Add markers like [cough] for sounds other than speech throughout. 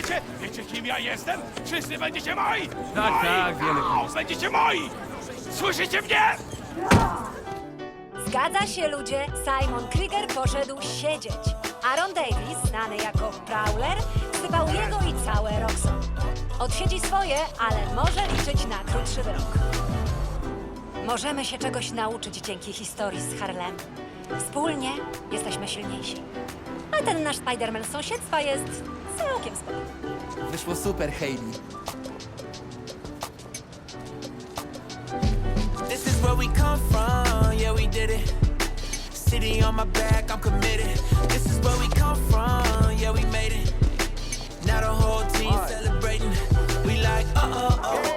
Wiecie, wiecie kim ja jestem? Wszyscy będziecie moi! Tak, moi! tak, wiemy. O, będziecie moi! Słyszycie mnie? Zgadza się, ludzie. Simon Krieger poszedł siedzieć. Aaron Davis, znany jako Prowler, wzywał jego i całe Roxon. Odsiedzi swoje, ale może liczyć na krótszy wyrok. Możemy się czegoś nauczyć dzięki historii z Harlem. Wspólnie jesteśmy silniejsi. A ten nasz Spiderman z sąsiedztwa jest całkiem spoko. Wyszło super, Hayley. This is where we come from, yeah, we did it. City on my back, I'm committed. This is where we come from, yeah, we made it. Now the whole team celebrating. We like, uh uh uh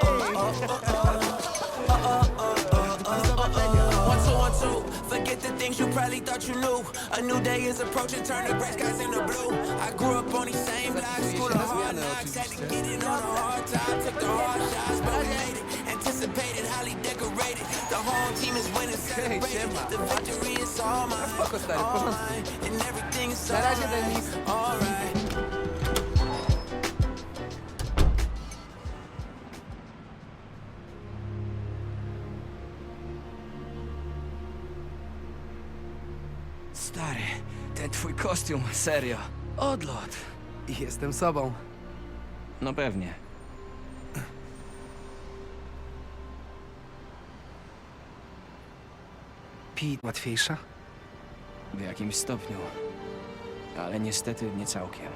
things you probably thought you knew. A new day is approaching, turn the gray skies into blue. I grew up on these same blocks, school of hard knocks. Had to get it on a hard time, took the hard shots, but we made it. Anticipated, highly decorated. The whole team is winning, celebrating. The victory is all mine, spoko, stary, w all mine, and everything is alright. Kostium, serio. Odlot. Jestem sobą. No pewnie. Pi łatwiejsza? W jakimś stopniu. Ale niestety nie całkiem.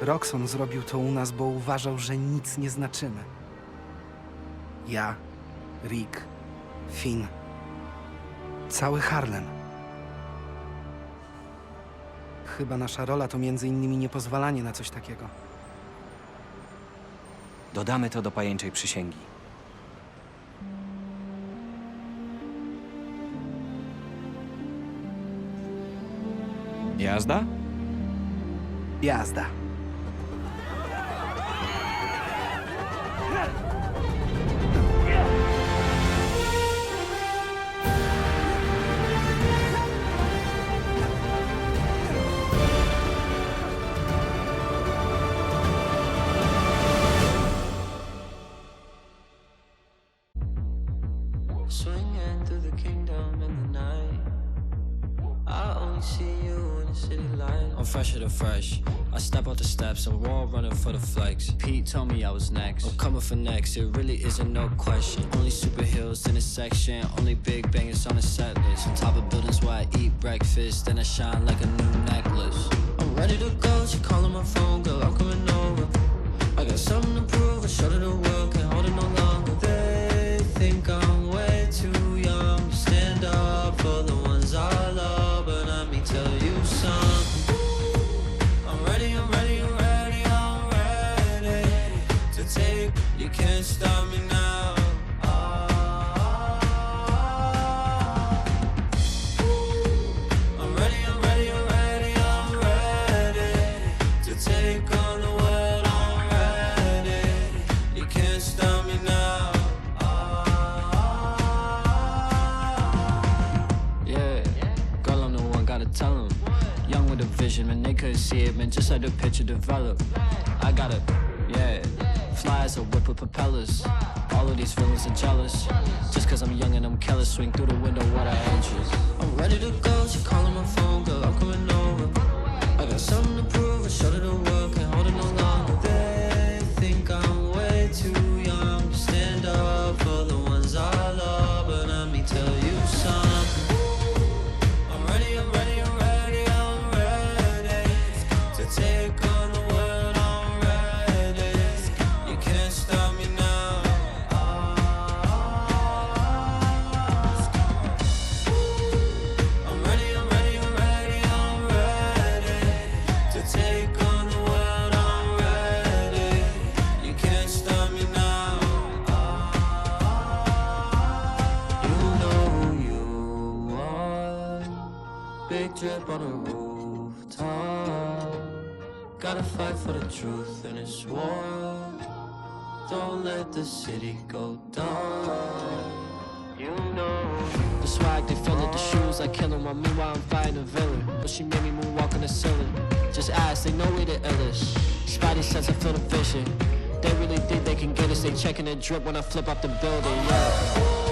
Roxon zrobił to u nas, bo uważał, że nic nie znaczymy. Ja, Rick, Finn, cały Harlem. Chyba nasza rola to między innymi niepozwalanie na coś takiego. Dodamy to do pajęczej przysięgi. Jazda? Jazda. Swinging through the kingdom in the night. I only see you in the city light. I'm fresher than fresh. I step out the steps, I'm wall running for the flex. Pete told me I was next. I'm coming for next, it really isn't no question. Only super superheroes in the section, only big bangers on the set list. On top of buildings where I eat breakfast, then I shine like a new necklace. I'm ready to go, she calling my phone, girl, I'm coming over. I got something to prove, I showed her the let the picture develop. I gotta, yeah. Fly as a whip with propellers. All of these feelings are jealous. Just cause I'm young and I'm careless, swing through the window what I interest. I'm ready to go, she calling my phone, girl, I'm coming over. I got something to prove, I showed her the world, checking the drip when I flip up the building, yeah.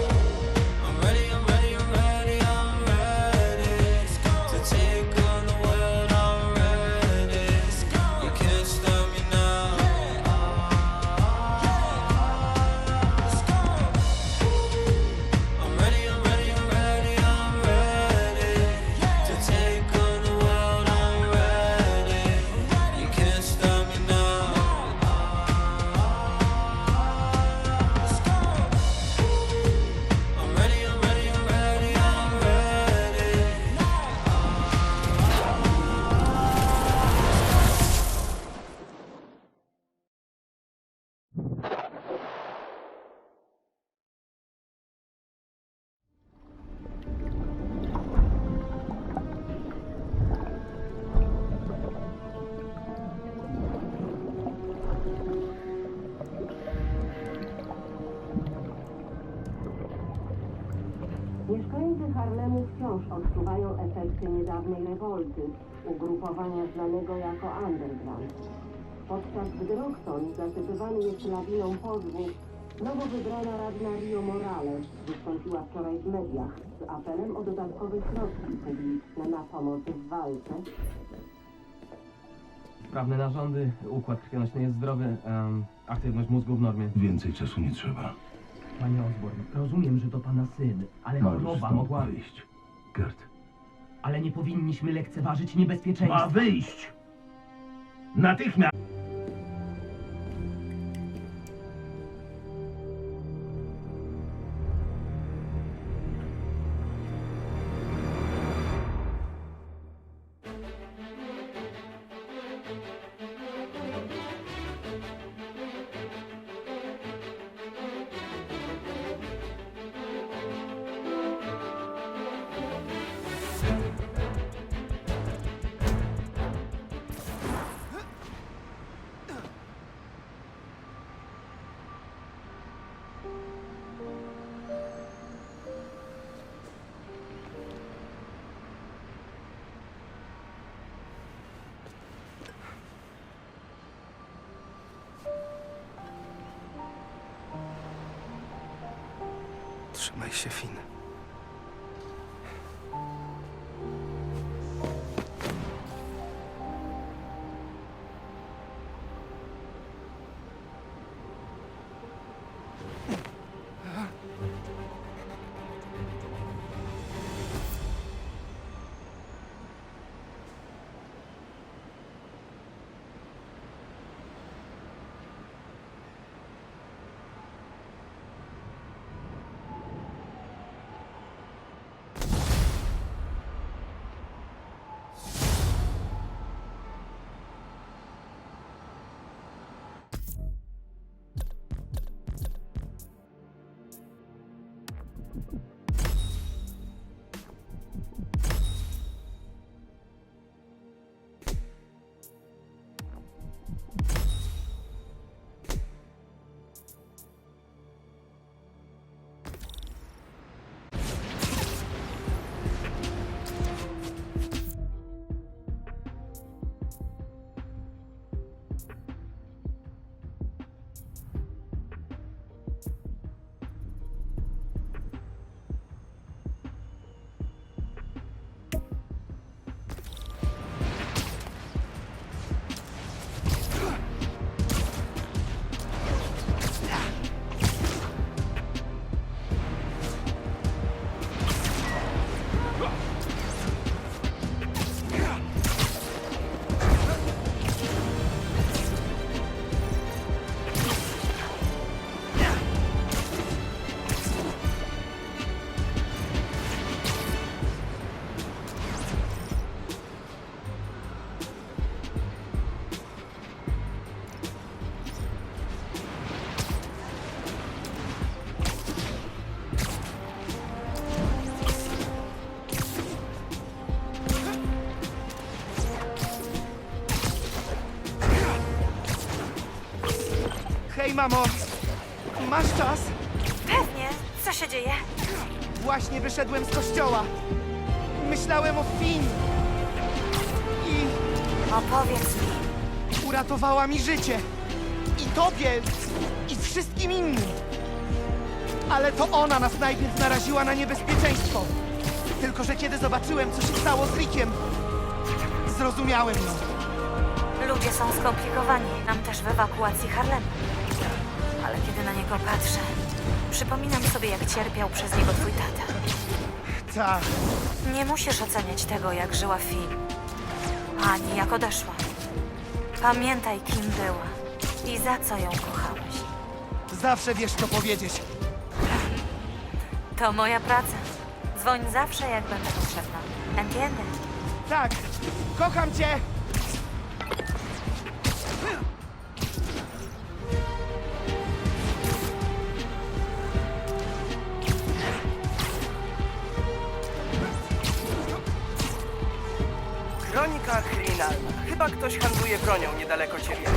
Mieszkańcy Harlemu wciąż odczuwają efekty niedawnej rewolty ugrupowania znanego jako Underground. Podczas gdy Roxon zasypywany jest lawiną pozwów, nowo wybrana radna Rio Morales wystąpiła wczoraj w mediach z apelem o dodatkowe środki publiczne na pomoc w walce Sprawne narządy, układ krwionośny jest zdrowy, em, aktywność mózgu w normie. Więcej czasu nie trzeba. Panie Osborne, rozumiem, że to pana syn, ale Możesz choroba stąd mogła... wyjść. Gert. Ale nie powinniśmy lekceważyć niebezpieczeństwa. Ma wyjść! Natychmiast! Trzymaj się, Finn. Mamo! Masz czas? Pewnie. Co się dzieje? Właśnie wyszedłem z kościoła. Myślałem o Finn. I Opowiedz mi. uratowała mi życie. I tobie, i wszystkim innym. Ale to ona nas najpierw naraziła na niebezpieczeństwo. Tylko, że kiedy zobaczyłem, co się stało z Rickiem, zrozumiałem ją. Ludzie są skomplikowani, nam też w ewakuacji Harlemu. Ale kiedy na niego patrzę, przypominam sobie, jak cierpiał przez niego twój tata. Tak, Nie musisz oceniać tego, jak żyła Fi, ani jak odeszła. Pamiętaj, kim była i za co ją kochałeś. zawsze wiesz, co powiedzieć. To moja praca. Dzwoń zawsze, jak będę potrzebna. Entiende? Tak, kocham cię! Ktoś handluje bronią niedaleko ciebie.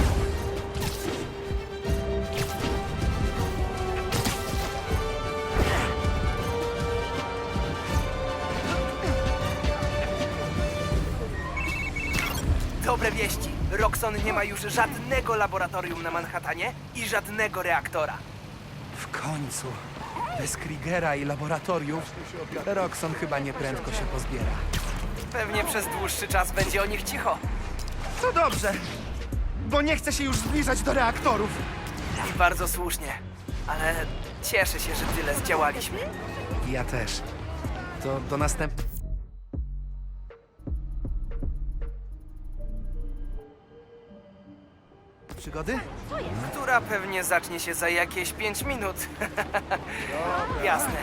Dobre wieści. Roxon nie ma już żadnego laboratorium na Manhattanie i żadnego reaktora. W końcu. Bez Kriegera i laboratoriów, Roxon chyba nieprędko się pozbiera. Pewnie przez dłuższy czas będzie o nich cicho. To dobrze, bo nie chcę się już zbliżać do reaktorów. I bardzo słusznie. Ale cieszę się, że tyle zdziałaliśmy. Ja też. To do następnego. Przygody? Która pewnie zacznie się za jakieś 5 minut. [laughs] Jasne.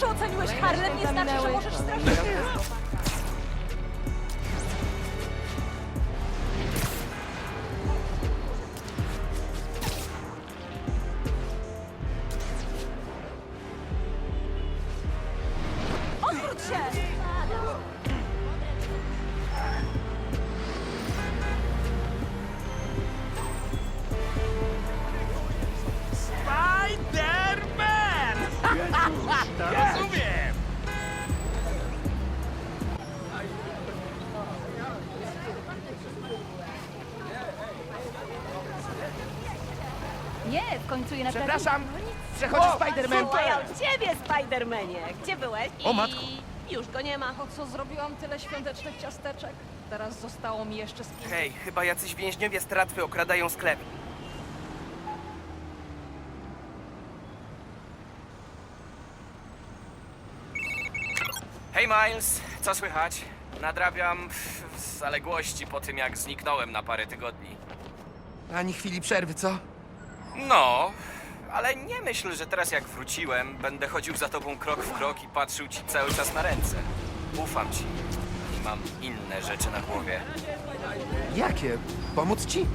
Że oceniłeś Harlem, nie znaczy, że możesz straszyć. Nie, Słuchają ciebie, Spidermanie! Gdzie byłeś? O, matko. I już go nie ma. Po co zrobiłam tyle świątecznych ciasteczek? Teraz zostało mi jeszcze z pięć. Hej, chyba jacyś więźniowie z tratwy okradają sklep. Hej Miles, co słychać? Nadrabiam pff, zaległości po tym, jak zniknąłem na parę tygodni. Ani chwili przerwy, co? No, ale nie myśl, że teraz jak wróciłem, będę chodził za tobą krok w krok i patrzył ci cały czas na ręce. Ufam ci i mam inne rzeczy na głowie. Jakie? Pomóc ci?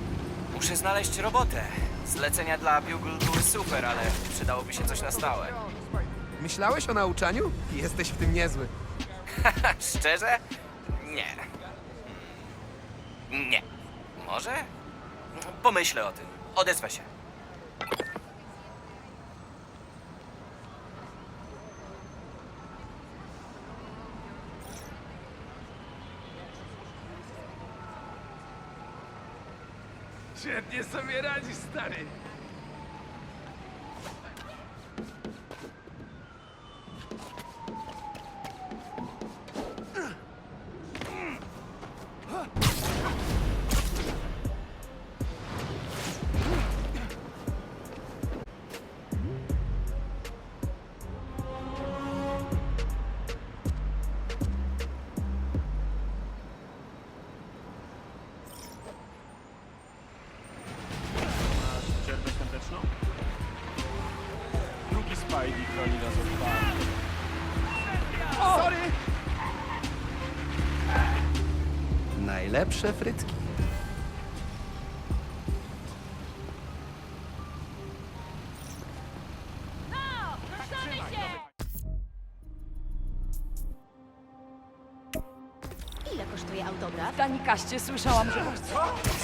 Muszę znaleźć robotę. Zlecenia dla Bugle były super, ale przydałoby się coś na stałe. Myślałeś o nauczaniu? Jesteś w tym niezły. [laughs] Szczerze? Nie. Nie. Może? Pomyślę o tym. Odezwę się. Świetnie sobie radzisz, stary. Spidey chroni nas od walki. Sorry! Najlepsze frytki. Ile kosztuje autograf? Danikaście słyszałam, że... Te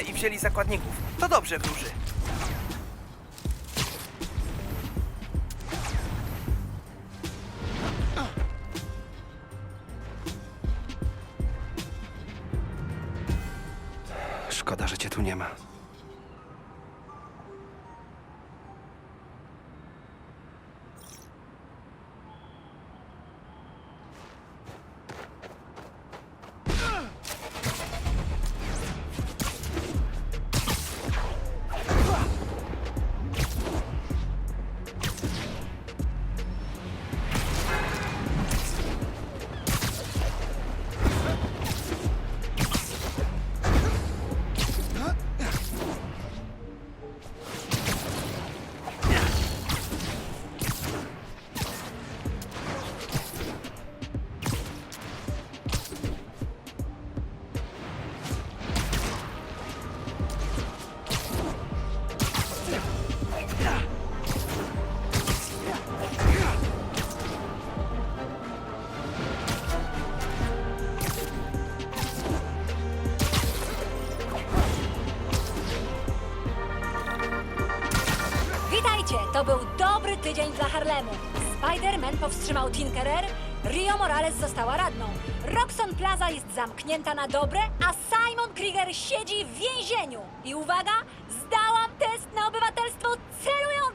i wzięli zakładników. To dobrze wróży. Tydzień dla Harlemu. Spider-Man powstrzymał Tinkerer, Rio Morales została radną, Roxon Plaza jest zamknięta na dobre, a Simon Krieger siedzi w więzieniu. I uwaga, zdałam test na obywatelstwo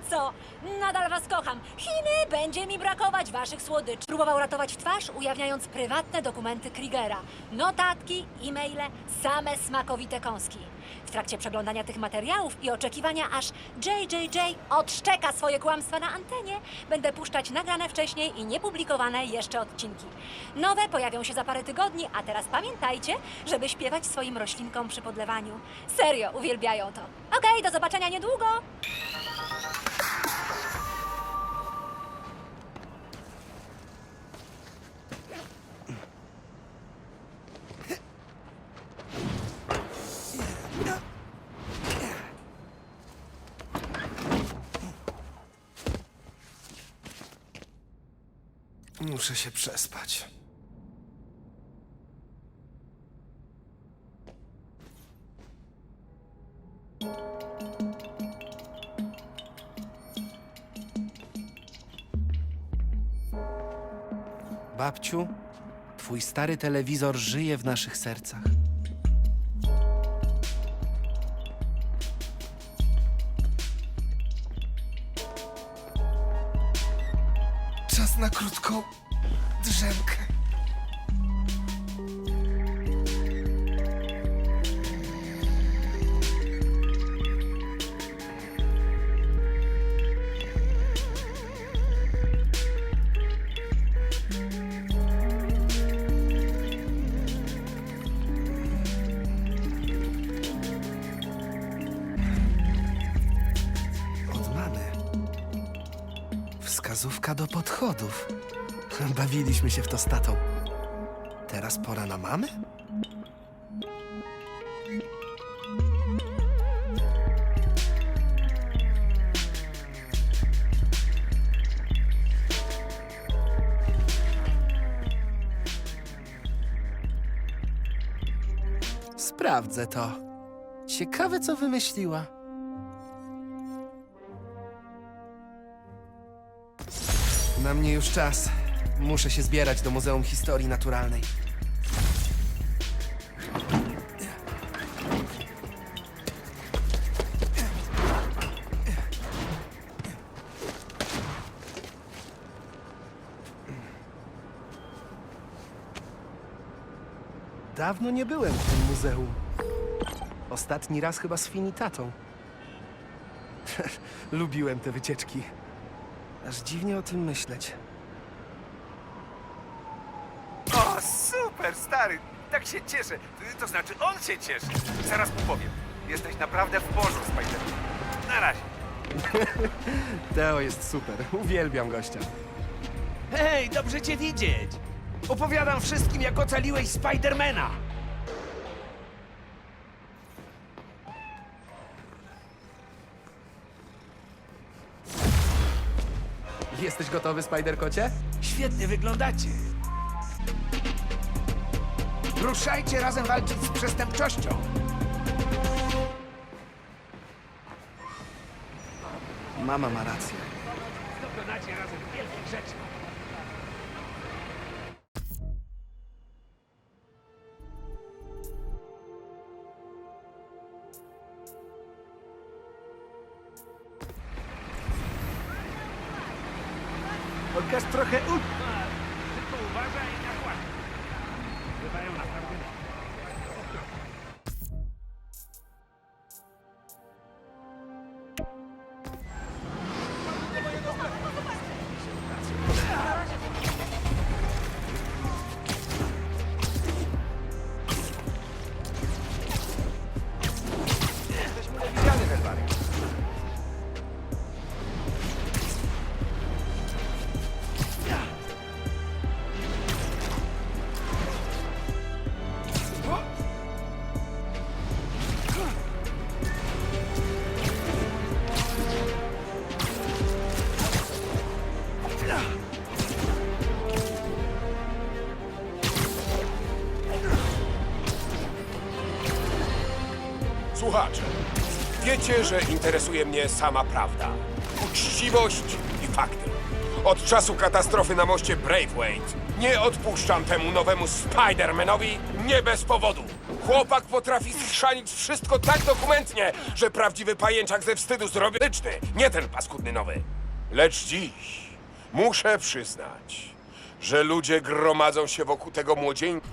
celująco! nadal was kocham. Chiny, będzie mi brakować waszych słodyczy. Próbował ratować twarz, ujawniając prywatne dokumenty Kriegera. Notatki, e-maile, same smakowite kąski. W trakcie przeglądania tych materiałów i oczekiwania, aż JJJ odszczeka swoje kłamstwa na antenie, będę puszczać nagrane wcześniej i niepublikowane jeszcze odcinki. Nowe pojawią się za parę tygodni, a teraz pamiętajcie, żeby śpiewać swoim roślinkom przy podlewaniu. Serio, uwielbiają to. Okej, do zobaczenia niedługo! Muszę się przespać. Babciu, twój stary telewizor żyje w naszych sercach. Na krótką drzemkę. Podchodów. Bawiliśmy się w to z tatą. Teraz pora na mamy? Sprawdzę to. Ciekawe, co wymyśliła. Na mnie już czas. Muszę się zbierać do Muzeum Historii Naturalnej. Dawno nie byłem w tym muzeum. Ostatni raz chyba z Finitatą. [laughs] Lubiłem te wycieczki. Aż dziwnie o tym myśleć. O, super, stary! Tak się cieszę. To znaczy, on się cieszy. Zaraz mu powiem. Jesteś naprawdę w porządku, Spider. Na razie. [laughs] Teo jest super. Uwielbiam gościa. Hej, dobrze cię widzieć. Opowiadam wszystkim, jak ocaliłeś Spidermana. Jesteś gotowy, Spider-Kocie? Świetnie wyglądacie. Ruszajcie razem walczyć z przestępczością. Mama ma rację. Dokonacie razem wielkich rzeczy. Słuchacze, wiecie, że interesuje mnie sama prawda, uczciwość i fakty. Od czasu katastrofy na moście Braithwaite nie odpuszczam temu nowemu Spidermanowi nie bez powodu. Chłopak potrafi schrzanić wszystko tak dokumentnie, że prawdziwy pajęczak ze wstydu zrobi tyczny, nie ten paskudny nowy. Lecz dziś muszę przyznać, że ludzie gromadzą się wokół tego młodzieńca.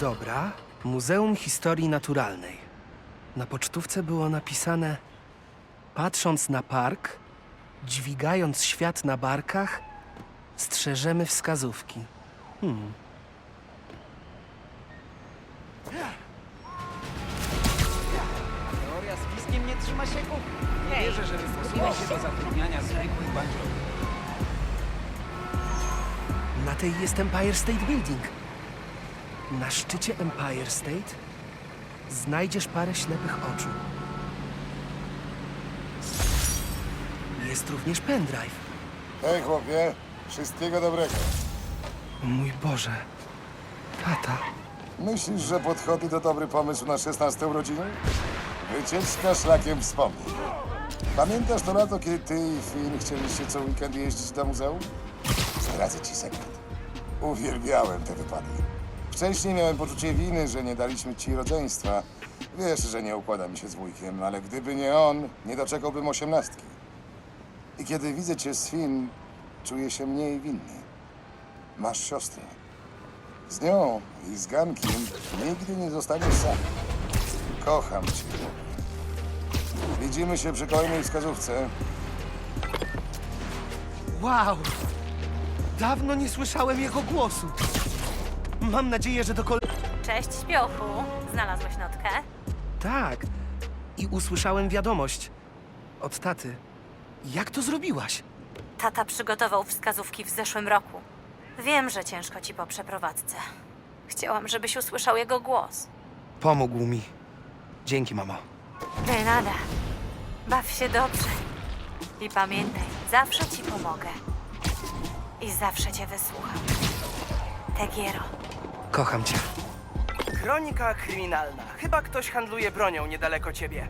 Dobra, Muzeum Historii Naturalnej. Na pocztówce było napisane: Patrząc na park, dźwigając świat na barkach, strzeżemy wskazówki. Hmm. Teoria z piskiem nie trzyma się kupy. Nie wierzę, że wystosuje się do zatrudniania zwykłych bandziorów. Na tej jest Empire State Building. Na szczycie Empire State znajdziesz parę ślepych oczu. Jest również pendrive. Hej chłopie, wszystkiego dobrego. Mój Boże. Tata. Myślisz, że podchody to dobry pomysł na 16 urodziny? Wycieczka szlakiem wspomnień. Pamiętasz to lato, kiedy ty i Finn chcieliście co weekend jeździć do muzeum? Zdradzę ci sekret. Uwielbiałem te wypady. Wcześniej miałem poczucie winy, że nie daliśmy ci rodzeństwa. Wiesz, że nie układa mi się z wujkiem, ale gdyby nie on, nie doczekałbym osiemnastki. I kiedy widzę cię z Finn, czuję się mniej winny. Masz siostrę. Z nią i z Gankiem nigdy nie zostaniesz sam. Kocham cię. Widzimy się przy kolejnej wskazówce. Wow! Dawno nie słyszałem jego głosu. Mam nadzieję, że do kol... Cześć, śpiochu. Znalazłeś notkę? Tak. I usłyszałem wiadomość. Od taty. Jak to zrobiłaś? Tata przygotował wskazówki w zeszłym roku. Wiem, że ciężko ci po przeprowadzce. Chciałam, żebyś usłyszał jego głos. Pomógł mi. Dzięki, mamo. De nada. Baw się dobrze. I pamiętaj, zawsze ci pomogę. I zawsze cię wysłucham. Tegiero. Kocham cię. Kronika kryminalna. Chyba ktoś handluje bronią niedaleko ciebie.